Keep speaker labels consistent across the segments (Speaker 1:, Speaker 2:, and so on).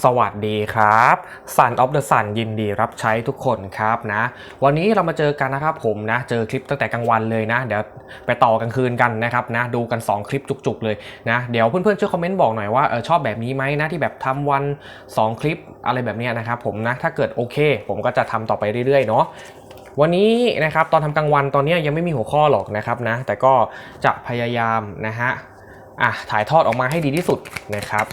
Speaker 1: สวัสดีครับ Sun of the Sun ยินดีรับใช้ทุกคนครับนะ วันนี้เรามาเจอกันนะครับผมนะ เจอคลิปตั้งแต่กลางวันเลยนะ เดี๋ยวไปต่อกลางคืนกันนะครับนะ ดูกัน 2 คลิปจุกๆเลยนะ เดี๋ยวเพื่อนๆช่วยคอมเมนต์บอกหน่อยว่าเออชอบแบบนี้ไหมนะที่แบบทำวัน 2 คลิปอะไรแบบนี้นะครับผมนะ ถ้าเกิดโอเค ผมก็จะทำต่อไปเรื่อยๆเนาะวันนี้นะครับตอนทำกลางวันตอนนี้ยังไม่มีหัวข้อหรอกนะครับนะ แต่ก็จะพยายามนะฮะอะถ่ายทอดออกมาให้ดีที่สุดนะครับ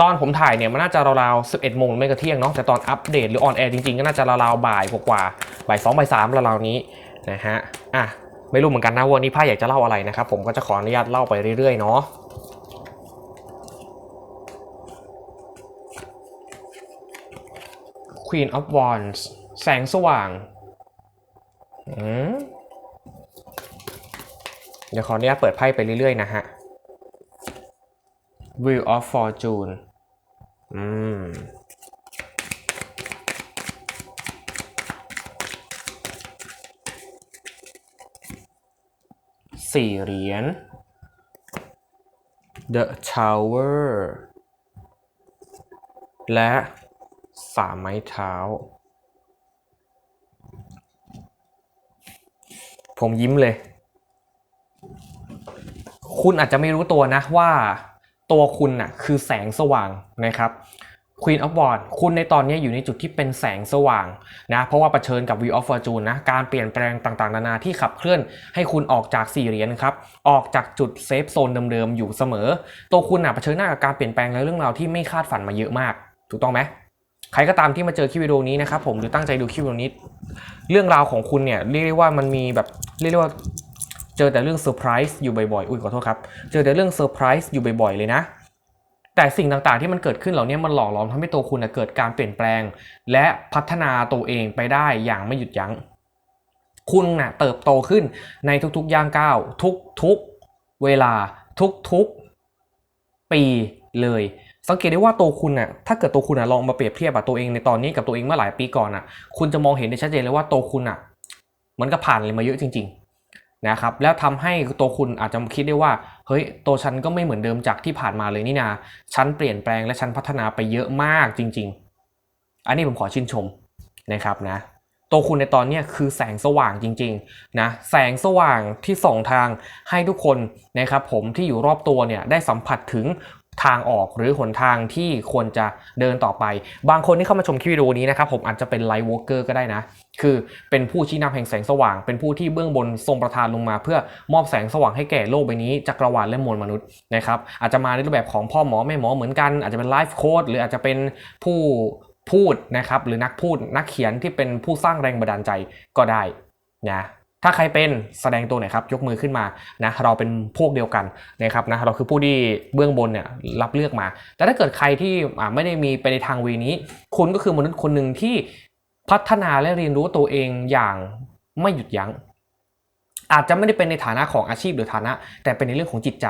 Speaker 1: ตอนผมถ่ายเนี่ยมันน่าจะราวๆ11โมงไม่ก็เที่ยงเนาะแต่ตอนอัปเดตหรือออนแอร์จริงๆ ก็น่าจะราวๆบ่ายกว่าๆบ่ายสองบ่ายสามราวๆนี้นะฮะอะไม่รู้เหมือนกันนะว่าวันนี้พ่าอยากจะเล่าอะไรนะครับผมก็จะขออนุญาตเล่าไปเรื่อยๆเนาะ Queen of Wands แสงสว่างอืมเดี๋ยวขออนุญาตเปิดไพ่ไปเรื่อยๆนะฮะ Wheel of Fortune อืมสี่เหรียญ The Tower และสามไม้เท้า ผมยิ้มเลย คุณอาจจะไม่รู้ตัวนะว่า ตัวคุณน่ะคือแสงสว่างนะครับ Queen of Wands คุณในตอนนี้อยู่ในจุดที่เป็นแสงสว่างนะเพราะว่าเผชิญกับ Wheel of Fortune นะการเปลี่ยนแปลงต่างๆ นานาที่ขับเคลื่อนให้คุณออกจากสี่เหรียญครับออกจากจุดเซฟโซนเดิมๆ อยู่เสมอ ตัวคุณน่ะเผชิญหน้ากับการเปลี่ยนแปลงและเรื่องราวที่ไม่คาดฝันมาเยอะมาก ถูกต้องไหมใครก็ตามที่มาเจอคลิปวิดีโอนี้นะครับผมหรือตั้งใจดูคลิปวิดีโอนี้ เรื่องราวของคุณเนี่ยเรียกได้ว่ามันมีแบบเรียกได้ว่า เจอแต่เรื่องเซอร์ไพรส์อยู่บ่อยๆ อุ้ยขอโทษครับ เจอแต่เรื่องเซอร์ไพรส์อยู่บ่อยๆ เลยนะ แต่สิ่งต่างๆที่มันเกิดขึ้นเหล่านี้มันหล่อหลอมทำให้ตัวคุณเกิดการเปลี่ยนแปลง และพัฒนาตัวเองไปได้อย่างไม่หยุดยัง้ง คุณนะ่ะเติบโตขึ้นในทุกๆย่างก้าวทุกๆ เวลาทุกๆ ปีเลย สังเกตได้ว่าตัวคุณน่ะถ้าเกิดตัวคุณน่ะลองมาเปรียบเทียบกับตัวเองในตอนนี้กับตัวเองเมื่อหลายปีก่อนน่ะ คุณจะมองเห็นได้ชัดเจนเลยว่าตัวคุณน่ะเหมือนกับผ่านอะไรมาเยอะจริง ๆ นะครับแล้วทำให้ตัวคุณอาจจะคิดได้ว่าเฮ้ยตัวฉันก็ไม่เหมือนเดิมจากที่ผ่านมาเลยนี่นาฉันเปลี่ยนแปลงและฉันพัฒนาไปเยอะมากจริง ๆ อันนี้ผมขอชื่นชมนะครับนะตัวคุณในตอนนี้คือแสงสว่างจริงๆนะแสงสว่างที่ส่องทางให้ทุกคนนะครับผมที่อยู่รอบตัวเนี่ยได้สัมผัสถึง ทางออกหรือหนทางที่ควรจะเดินต่อไป บางคนที่เข้ามาชมคลิปวิดีโอนี้นะครับผมอาจจะเป็นไลท์วอล์กเกอร์ก็ได้นะ คือเป็นผู้ชี้นำแห่งแสงสว่าง เป็นผู้ที่เบื้องบนทรงประทานลงมา เพื่อมอบแสงสว่างให้แก่โลกใบนี้จักรวาลและมวลมนุษย์นะครับอาจจะมาในรูปแบบของพ่อหมอแม่หมอเหมือนกัน อาจจะเป็นไลฟ์โค้ดหรืออาจจะเป็นผู้พูดนะครับหรือนักพูดนักเขียนที่เป็นผู้สร้างแรงบันดาลใจก็ได้นะ ถ้าใครเป็นแสดงตัวหน่อยครับยกมือขึ้นมานะเราเป็นพวกเดียวกันนะครับนะเราคือผู้ที่เบื้องบนเนี่ยรับเลือกมา แต่ถ้าเกิดใครที่ไม่ได้มีไปในทางวีนี้ คุณก็คือมนุษย์คนหนึ่งที่พัฒนาและเรียนรู้ตัวเองอย่างไม่หยุดยัง้ง อาจจะไม่ได้เป็นในฐานะของอาชีพหรือฐานะ แต่เป็นในเรื่องของจิตใจ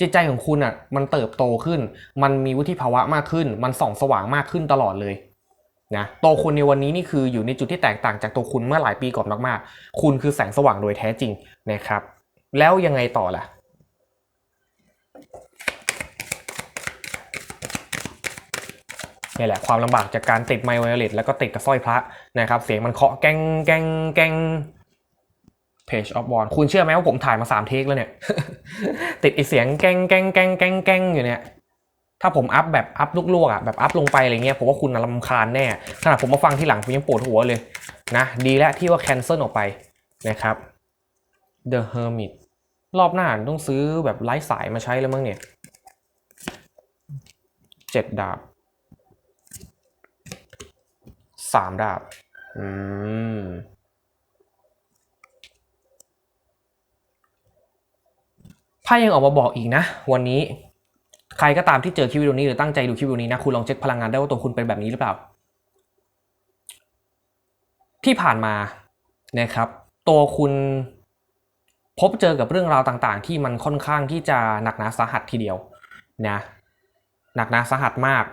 Speaker 1: จิตใจของคุณอะมันเติบโตขึ้น มันมีวุฒิภาวะมากขึ้น มันส่องสว่างมากขึ้นตลอดเลย นะตัวคุณในวันนี้นี่คืออยู่ในจุดที่แตกต่างจากตัวคุณเมื่อหลายปีก่อนมากๆ คุณคือแสงสว่างโดยแท้จริงนะครับ แล้วยังไงต่อล่ะ นี่แหละความลำบากจากการติดไมโครเวเลตแล้วก็ติดกับสร้อยพระนะครับ เสียงมันเคาะแกงแกงแกง Page of One คุณเชื่อไหมว่าผมถ่ายมา 3 เทคแล้วเนี่ย ติดไอเสียงแกงแกงแกงแกงแกงอยู่เนี่ย ถ้าผมอัพแบบอัพลูกๆอะแบบอัพลงไปอะไรเงี้ยผมว่าคุณน่ะรำคาญแน่ขนาดผมมาฟังที่หลังผมยังปวดหัวเลยนะดีแล้วที่ว่าแคนเซิลออกไปนะครับ The Hermit รอบหน้าต้องซื้อแบบไร้สายมาใช้แล้วมั้งเนี่ยเจ็ดดาบสามดาบ อืมไพ่ยังออกมาบอกอีกนะ วันนี้ ใครก็ตามที่เจอคลิปวิดีโอนี้หรือตั้งใจดูคลิปวิดีโอนี้นะคุณลองเช็คพลังงานได้ว่าตัวคุณเป็นแบบนี้หรือเปล่า ที่ผ่านมานะครับตัวคุณพบเจอกับเรื่องราวต่างๆ ที่มันค่อนข้างที่จะหนักหนาสาหัสทีเดียวนะหนักหนาสาหัสมาก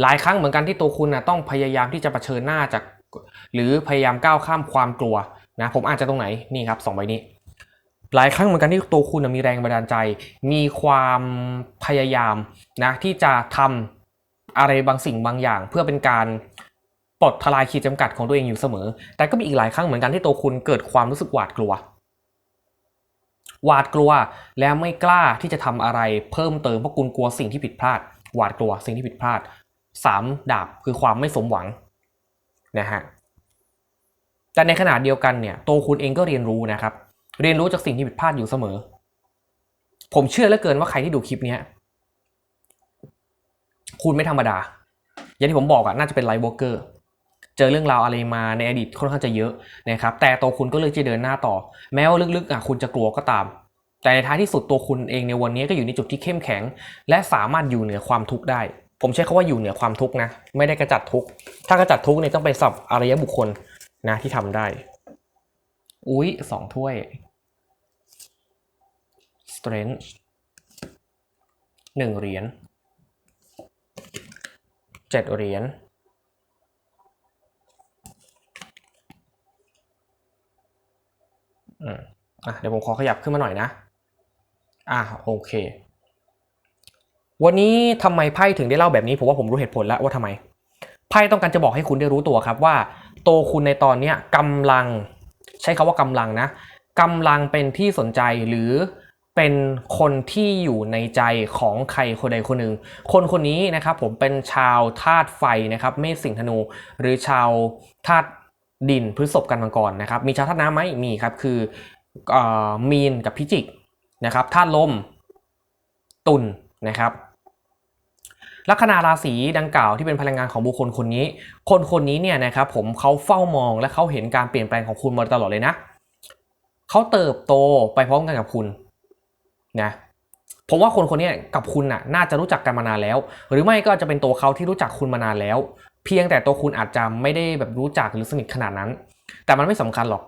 Speaker 1: หลายครั้งเหมือนกันที่ตัวคุณนะต้องพยายามที่จะะเผชิญหน้าจาก หรือพยายามก้าวข้ามความกลัวนะผมอ่านจากตรงไหนนี่ครับสองใบนี้ หลายครั้งเหมือนกันที่ตัวคุณมีแรงบันดาลใจ มีความพยายามนะที่จะทำอะไรบางสิ่งบางอย่าง เพื่อเป็นการปลดทลายขีดจำกัดของตัวเองอยู่เสมอ แต่ก็มีอีกหลายครั้งเหมือนกันที่ตัวคุณเกิดความรู้สึกหวาดกลัว หวาดกลัวและไม่กล้าที่จะทำอะไรเพิ่มเติมเพราะคุณกลัวสิ่งที่ผิดพลาด หวาดกลัวสิ่งที่ผิดพลาดสามดาบคือความไม่สมหวังนะฮะแต่ในขณะเดียวกันเนี่ยตัวคุณเองก็เรียนรู้นะครับ เรียนรู้จากสิ่งที่ผิดพลาดอยู่เสมอ ผมเชื่อเหลือเกินว่าใครที่ดูคลิปนี้คุณไม่ธรรมดา อย่างที่ผมบอกอะน่าจะเป็นไลฟ์วอร์เกอร์เจอเรื่องราวอะไรมาในอดีตค่อนข้างจะเยอะนะครับ แต่ตัวคุณก็เลือกจะเดินหน้าต่อ แม้ว่าลึกๆอะคุณจะกลัวก็ตาม แต่ในท้ายที่สุดตัวคุณเองในวันนี้ก็อยู่ในจุดที่เข้มแข็ง และสามารถอยู่เหนือความทุกข์ได้ ผมใช้คาว่าอยู่เหนือความทุกข์นะ ไม่ได้กระจัดทุกข์ ถ้ากระจัดทุกข์เนี่ยต้องเป็นสับอารยบุคคลนะที่ทำได้ อุ้ยสองถ้วย strength หนึ่งเหรียญเจ็ดเหรียญอืมอะเดี๋ยวผมขอขยับขึ้นมาหน่อยนะ อะโอเค วันนี้ทำไมไพ่ถึงได้เล่าแบบนี้ ผมว่าผมรู้เหตุผลแล้วว่าทำไม ไพ่ต้องการจะบอกให้คุณได้รู้ตัวครับว่า โตคุณในตอนเนี้ยกำลัง ใช้คาว่ากำลังนะกำลังเป็นที่สนใจหรือ เป็นคนที่อยู่ในใจของใครคนใดคนหนึ่ง คนคนนี้นะครับผมเป็นชาวธาตุไฟนะครับเมษสิงห์ธนู หรือชาวธาตุดินพฤษภกันมังกรนะครับมีชาวธาตุน้ำไหมมีครับคืออมีนกับพิจิกนะครับธาตุลมตุลนะครับลัคนาราศีดังกล่าวที่เป็นพลังงานของบุคคลคนนี้ คนคนนี้เนี่ยนะครับผมเขาเฝ้ามองและเขาเห็นการเปลี่ยนแปลงของคุณมาตลอดเลยนะเขาเติบโตไปพร้อมกันกับคุณ นะผมว่าคนคนนี้กับคุณน่ะน่าจะรู้จักกันมานานแล้ว หรือไม่ก็จะเป็นตัวเขาที่รู้จักคุณมานานแล้ว เพียงแต่ตัวคุณอาจจะไม่ได้แบบรู้จักหรือสนิทขนาดนั้น แต่มันไม่สำคัญหรอก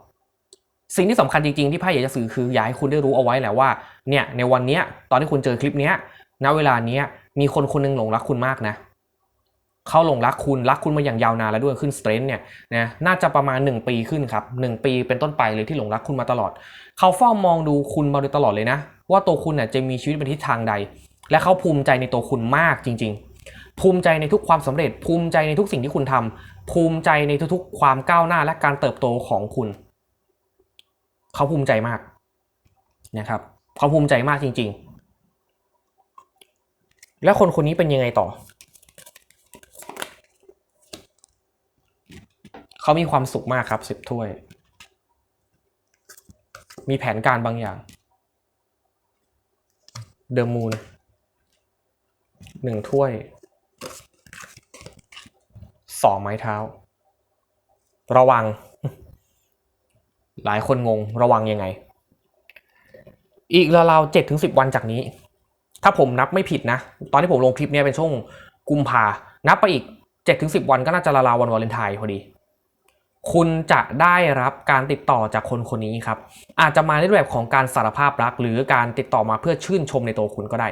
Speaker 1: สิ่งที่สำคัญจริงๆที่ไพ่อยากจะสื่อคืออยากให้คุณได้รู้เอาไว้แหละว่าเนี่ยในวันนี้ตอนที่คุณเจอคลิปนี้ณเวลานี้มีคนคนหนึงหลงรักคุณมากนะ เขาหลงรักคุณรักคุณมาอย่างยาวนานแล้วด้วยขึ้นสเตรนเนี่ยนะน่าจะประมาณ 1 ปีขึ้นครับ1ปีเป็นต้นไปเลยที่หลงรักคุณมาตลอด เขาเฝ้ามองดูคุณมาโดยตลอดเลยนะ ว่าตัวคุณน่ะจะมีชีวิตเป็นทิศทางใด และเขาภูมิใจในตัวคุณมากจริง ๆ ภูมิใจในทุกความสำเร็จ ภูมิใจในทุกสิ่งที่คุณทำภูมิใจในทุกๆ ความก้าวหน้าและการเติบโตของคุณ เขาภูมิใจมากนะครับเขาภูมิใจมากจริง ๆ แล้วคนคนนี้เป็นยังไงต่อ เขามีความสุขมากครับสิบถ้วย มีแผนการบางอย่างเดอะมูนหนึ่งถ้วยสองไม้เท้า ระวัง หลายคนงงระวังยังไง อีกราวๆเจ็ดถึงสิบวันจากนี้ ถ้าผมนับไม่ผิดนะ ตอนที่ผมลงคลิปนี้เป็นช่วงกุมภานับไปอีกเจ็ดถึงสิบวันก็น่าจะราวๆวันวาเลนไทน์พอดี คุณจะได้รับการติดต่อจากคนคนนี้ครับ อาจจะมาในรูปแบบของการสารภาพรัก หรือการติดต่อมาเพื่อชื่นชมในตัวคุณก็ได้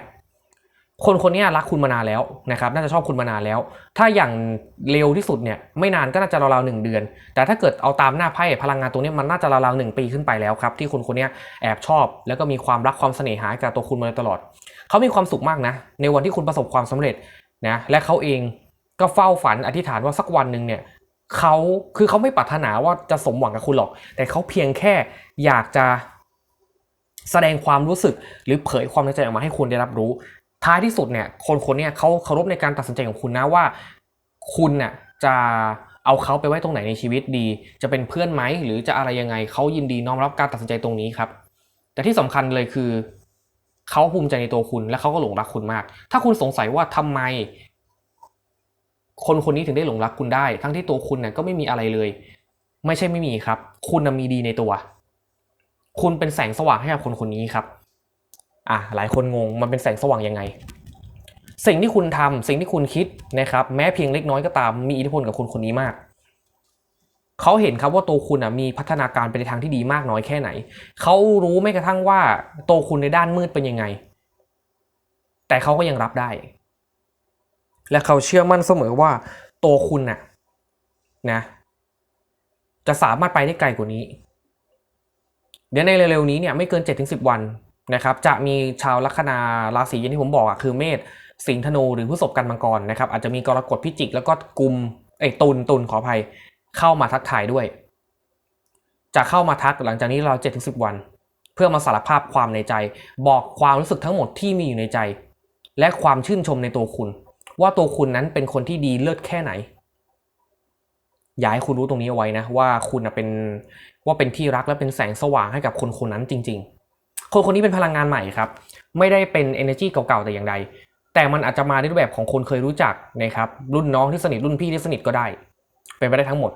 Speaker 1: คนคนนี้รักคุณมานานแล้วนะครับน่าจะชอบคุณมานานแล้ว ถ้าอย่างเร็วที่สุดเนี่ยไม่นานก็น่าจะราวๆหนึ่งเดือน แต่ถ้าเกิดเอาตามหน้าไพ่พลังงานตัวนี้มันน่าจะราวๆหนึ่งปีขึ้นไปแล้วครับที่คนคนนี้แอบชอบ แล้วก็มีความรักความเสน่หากับตัวคุณมาตลอด เขามีความสุขมากนะ ในวันที่คุณประสบความสำเร็จนะและเขาเองก็เฝ้าฝันอธิษฐานว่าสักวันหนึ่งเนี่ย เขาคือเขาไม่ปรารถนาว่าจะสมหวังกับคุณหรอก แต่เขาเพียงแค่อยากจะแสดงความรู้สึกหรือเผยความในใจออกมาให้คุณได้รับรู้ ท้ายที่สุดเนี่ย คนคนเนี้เขาเคารพในการตัดสินใจของคุณนะว่า คุณน่ะจะเอาเขาไปไว้ตรงไหนในชีวิตดี จะเป็นเพื่อนไหมหรือจะอะไรยังไงเขายินดีน้อมรับการตัดสินใจตรงนี้ครับ แต่ที่สำคัญเลยคือเขาภูมิใจในตัวคุณและเขาก็หลงรักคุณมาก ถ้าคุณสงสัยว่าทำไม คนคนนี้ถึงได้หลงรักคุณได้ ทั้งที่ตัวคุณเนี่ยก็ไม่มีอะไรเลย ไม่ใช่ไม่มีครับ คุณมีดีในตัว คุณเป็นแสงสว่างให้กับคนคนนี้ครับ อะหลายคนงงมันเป็นแสงสว่างยังไง สิ่งที่คุณทำสิ่งที่คุณคิดนะครับ แม้เพียงเล็กน้อยก็ตามมีอิทธิพลกับคนคนนี้มากเขาเห็นครับว่าตัวคุณมีพัฒนาการไปในทางที่ดีมากน้อยแค่ไหน เขารู้ไม่กระทั่งว่าตัวคุณในด้านมืดเป็นยังไง แต่เขาก็ยังรับได้ และเขาเชื่อมั่นเสมอว่าตัวคุณน่ะนะจะสามารถไปได้ไกลกว่านี้ เดี๋ยวในเร็วๆนี้เนี่ยไม่เกิน 7-10 วันนะครับจะมีชาวลัคนาราศีอย่างที่ผมบอกอะคือเมษสิงห์ธนูหรือพฤษภกันมังกรนะครับอาจจะมีกรกฎพิจิก แล้วก็กุมเอ้ตุลตุลขออภัยเข้ามาทักทายด้วย จะเข้ามาทักหลังจากนี้เรา7จ็ดถึงสิบวัน เพื่อมาสารภาพความในใจ บอกความรู้สึกทั้งหมดที่มีอยู่ในใจ และความชื่นชมในตัวคุณ ว่าตัวคุณนั้นเป็นคนที่ดีเลิศแค่ไหน อยากให้คุณรู้ตรงนี้เอาไว้นะ ว่าคุณเป็นว่าเป็นที่รักและเป็นแสงสว่างให้กับคนคนนั้นจริง ๆ คนคนนี้เป็นพลังงานใหม่ครับ ไม่ได้เป็น energy เก่าๆแต่อย่างใด แต่มันอาจจะมาในรูปแบบของคนเคยรู้จักนะครับ รุ่นน้องที่สนิทรุ่นพี่ที่สนิทก็ได้ เป็นไปได้ทั้งหมด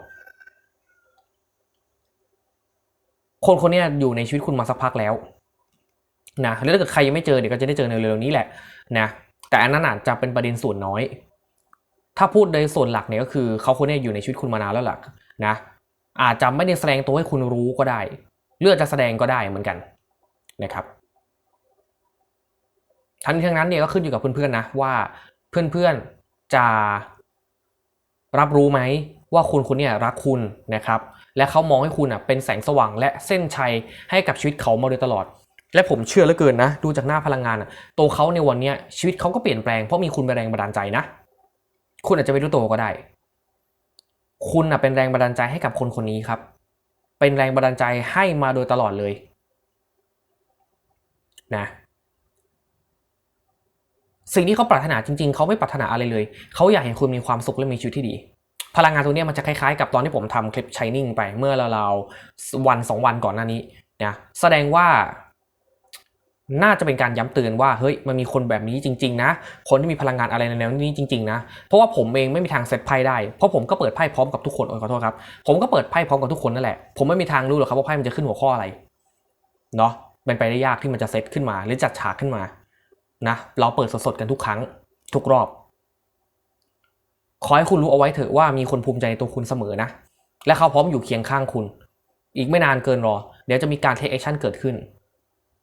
Speaker 1: คนคนนี้อยู่ในชีวิตคุณมาสักพักแล้วนะแล้วถ้าเกิดใครยังไม่เจอเดี๋ยวก็จะได้เจอในเร็วๆนี้แหละนะ แต่อันนั้นอาจจะเป็นประเด็นส่วนน้อย ถ้าพูดในส่วนหลักเนี่ยก็คือเขาคนนี้อยู่ในชีวิตคุณมานานแล้วหล่ะนะอาจจะไม่ได้แสดงตัวให้คุณรู้ก็ได้ เลือกจะแสดงก็ได้เหมือนกันนะครับทั้งนี้ทั้งนั้นเนี่ยก็ขึ้นอยู่กับเพื่อนๆนะว่าเพื่อนๆจะรับรู้ไหมว่าคุณคนนี่ยรักคุณนะครับ และเขามองให้คุณอะเป็นแสงสว่างและเส้นชัยให้กับชีวิตเขามาโดยตลอด และผมเชื่อเหลือเกินนะ ดูจากหน้าพลังงานอะตัวเขาในวันนี้ชีวิตเขาก็เปลี่ยนแปลงเพราะมีคุณเป็นแรงบันดาลใจนะ คุณอาจจะไม่รู้ตัวก็ได้ คุณอะเป็นแรงบันดาลใจให้กับคนคนนี้ครับ เป็นแรงบันดาลใจให้มาโดยตลอดเลยนะสิ่งที่เขาปรารถนาจริง ๆ เขาไม่ปรารถนาอะไรเลย เขาอยากเห็นคุณมีความสุขและมีชีวิตที่ดี พลังงานตัวเนี้ยมันจะคล้ายๆ กับตอนที่ผมทำคลิป Shining ไปเมื่อราวๆวันสองวันก่อนหน้านี้นะแสดงว่า น่าจะเป็นการย้ำเตือนว่าเฮ้ยมันมีคนแบบนี้จริง ๆ นะ คนที่มีพลังงานอะไรในแนวนี้จริง ๆ นะ เพราะว่าผมเองไม่มีทางเซตไพ่ได้เพราะผมก็เปิดไพ่พร้อมกับทุกคนโอ้ยขอโทษครับผมก็เปิดไพ่พร้อมกับทุกคนนั่นแหละผมไม่มีทางรู้หรอกครับว่าไพ่มันจะขึ้นหัวข้ออะไรเนาะเป็นไปได้ยากที่มันจะเซตขึ้นมา หรือจัดฉากขึ้นมานะเราเปิดสดๆกันทุกครั้ง ทุกรอบ ขอให้คุณรู้เอาไว้เถอะว่ามีคนภูมิใจในตัวคุณเสมอนะ และเขาพร้อมอยู่เคียงข้างคุณ อีกไม่นานเกินรอ เดี๋ยวจะมีการเทคแอคชั่นเกิดขึ้น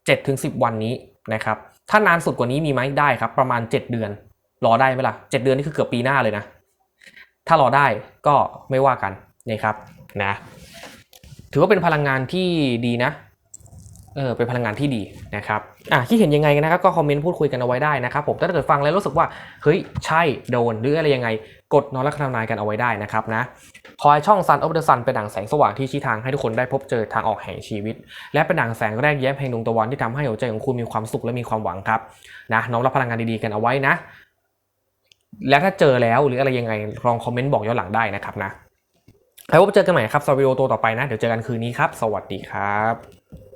Speaker 1: 7ถึง10 วันนี้นะครับถ้านานสุดกว่านี้มีไหมได้ครับ ประมาณ 7 เดือน รอได้ไหมล่ะ 7 เดือนนี่คือเกือบปีหน้าเลยนะ ถ้ารอได้ก็ไม่ว่ากันนะครับนะถือว่าเป็นพลังงานที่ดีนะ เออเป็นพลังงานที่ดีนะครับอะคิดเห็นยังไงกันนะครับก็คอมเมนต์พูดคุยกันเอาไว้ได้นะครับผมถ้าเกิดฟังแล้วรู้สึกว่าเฮ้ยใช่โดนหรืออะไรยังไงกดนอนและคำนายกันเอาไว้ได้นะครับนะคอยช่อง Sun of the Sun เป็นดั่งแสงสว่างที่ชี้ทางให้ทุกคนได้พบเจอทางออกแห่งชีวิต และเป็นดั่งแสงแรกแย้มแห่งดวงตะวันที่ทำให้หัวใจของคุณมีความสุขและมีความหวังครับนะน้อมรับพลังงานดีๆกันเอาไว้นะ และถ้าเจอแล้วหรืออะไรยังไงลองคอมเมนต์บอกย้อนหลังได้นะครับนะแล้วพบเจอกันใหม่ครับสวิโอตัวต่อไปนะ เดี๋ยวเจอกันคืนนี้ครับ สวัสดีครับ